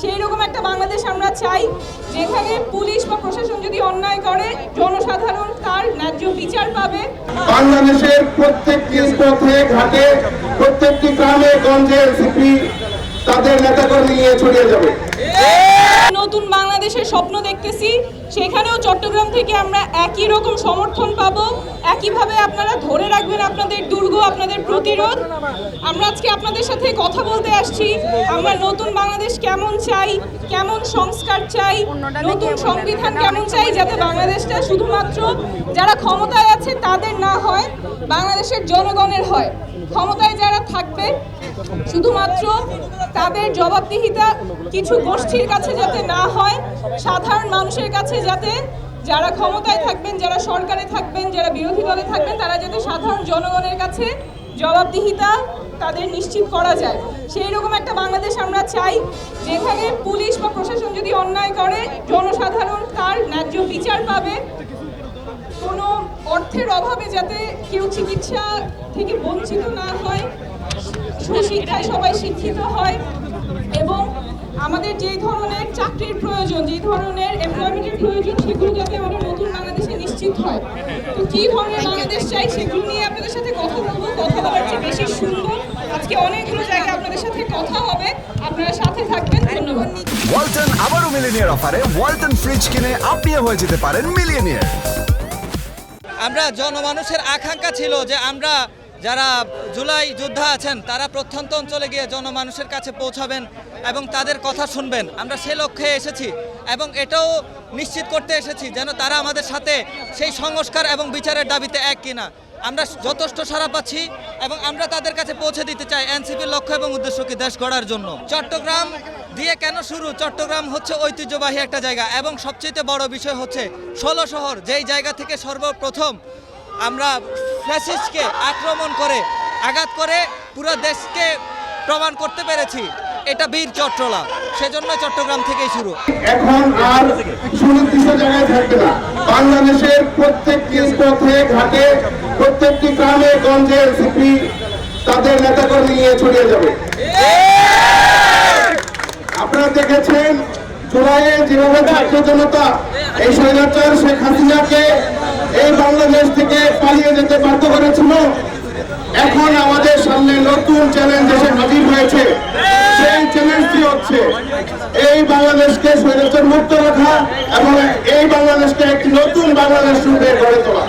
সেই রকম একটা বাংলাদেশ আমরা চাই যেখানে পুলিশ বা প্রশাসন যদি অন্যায় করে জনসাধারণ তার ন্যায্য বিচার পাবে। বাংলাদেশের প্রত্যেকটি পথে ঘাটে প্রত্যেকটি গ্রামে গঞ্জে সিপি তাদের নেতাকর্মী নিয়ে ছড়িয়ে যাবে। নতুন বাংলাদেশের স্বপ্ন দেখতেছি সেখানেও চট্টগ্রাম থেকে আমরা একই রকম সমর্থন পাবো। একইভাবে আপনারা ধরে রাখবেন আপনাদের দুর্গ, আপনাদের প্রতিরোধ? আমরা আজকে আপনাদের সাথে কথা বলতে আসছি। আমরা নতুন বাংলাদেশ কেমন চাই, কেমন সংস্কার চাই, নতুন সংবিধান কেমন চাই যাতে বাংলাদেশটা শুধুমাত্র যারা ক্ষমতায় আছে তাদের না হয়, বাংলাদেশের জনগণের হয়। ক্ষমতায় যারা থাকবে, শুধুমাত্র তাদের জবাবদিহিতা কিছু গোষ্ঠীর কাছে যাতে না হয়, সাধারণ মানুষের কাছে যাতে যারা ক্ষমতায় থাকবেন, যারা সরকারে থাকবেন, যারা বিরোধী দলে থাকবেন, তারা যাতে সাধারণ জনগণের কাছে জবাবদিহিতা তাদের নিশ্চিত করা যায়। সেই রকম একটা বাংলাদেশ আমরা চাই, যেখানে পুলিশ বা প্রশাসন যদি অন্যায় করে, জনসাধারণ তার ন্যায্য বিচার পাবে। কোনো অর্থের অভাবে যাতে কেউ চিকিৎসা থেকে বঞ্চিত না হয় সুশিক্ষায় সবাই শিক্ষিত হয় এবং আমাদের যে ধরনের চাকরির প্রয়োজন যে ধরনের এমপ্লয়মেন্টের প্রয়োজন সেগুলো যাতে আমাদের নতুন বাংলাদেশে নিশ্চিত হয়। তো কী ধরনের বাংলাদেশ চাই সেগুলো নিয়ে আপনাদের সাথে কথা বলব। কথা বলার চেয়ে বেশি সুন্দর। আজকে অনেকগুলো জায়গায় আপনাদের সাথে কথা হবে। আপনারা সাথে থাকবেন। ধন্যবাদ। ওয়ালটন আবারও মিলিনিয়ার অফারে ওয়ালটন ফ্রিজ কিনে আপনিও হয়ে যেতে পারেন মিলিয়নিয়ার। আমরা জনমানুষের আকাঙ্ক্ষা ছিল যে আমরা যারা জুলাই যোদ্ধা আছেন, তারা প্রত্যন্ত অঞ্চলে গিয়ে জনমানুষের কাছে পৌঁছাবেন এবং তাদের কথা শুনবেন। আমরা সে লক্ষ্যে এসেছি এবং এটাও নিশ্চিত করতে এসেছি যেন তারা আমাদের সাথে সেই সংস্কার এবং বিচারের দাবিতে এক কিনা। আমরা যথেষ্ট সারা পাচ্ছি এবং আমরা তাদের কাছে পৌঁছে দিতে চাই এনসিপির লক্ষ্য এবং উদ্দেশ্যকে দেশ গড়ার জন্য। চট্টগ্রাম দিয়ে কেন শুরু? চট্টগ্রাম হচ্ছে ঐতিহ্যবাহী একটা জায়গা এবং সবচেয়ে বড় বিষয় হচ্ছে ষোলো শহর, যেই জায়গা থেকে সর্বপ্রথম আমরা ফ্যাসিস্টকে আক্রমণ করে, আঘাত করে পুরো দেশকে প্রমাণ করতে পেরেছি। এটা বীর চট্টলা সেজন্য চট্টগ্রাম থেকেই শুরু। এখন আর সুনির্দিষ্ট জায়গায় থাকবে না। বাংলাদেশের প্রত্যেকটি পথে ঘাটে, প্রত্যেকটি গ্রামে, গঞ্জে সিপি তাদের নেতাকর্মী নিয়ে ছড়িয়ে যাবে। আপনারা দেখেছেন, জুলাইয়ে যেভাবে ছাত্র জনতা এই স্বৈরাচার শেখ হাসিনাকে এই বাংলাদেশ থেকে পালিয়ে যেতে বাধ্য করেছিল। এখন আমাদের সামনে নতুন চ্যালেঞ্জ এসে হাজির হয়েছে। সেই চ্যালেঞ্জটি হচ্ছে, এই বাংলাদেশকে স্বৈরাচার মুক্ত রাখা এবং এই বাংলাদেশকে একটি নতুন বাংলাদেশ রূপে গড়ে তোলা।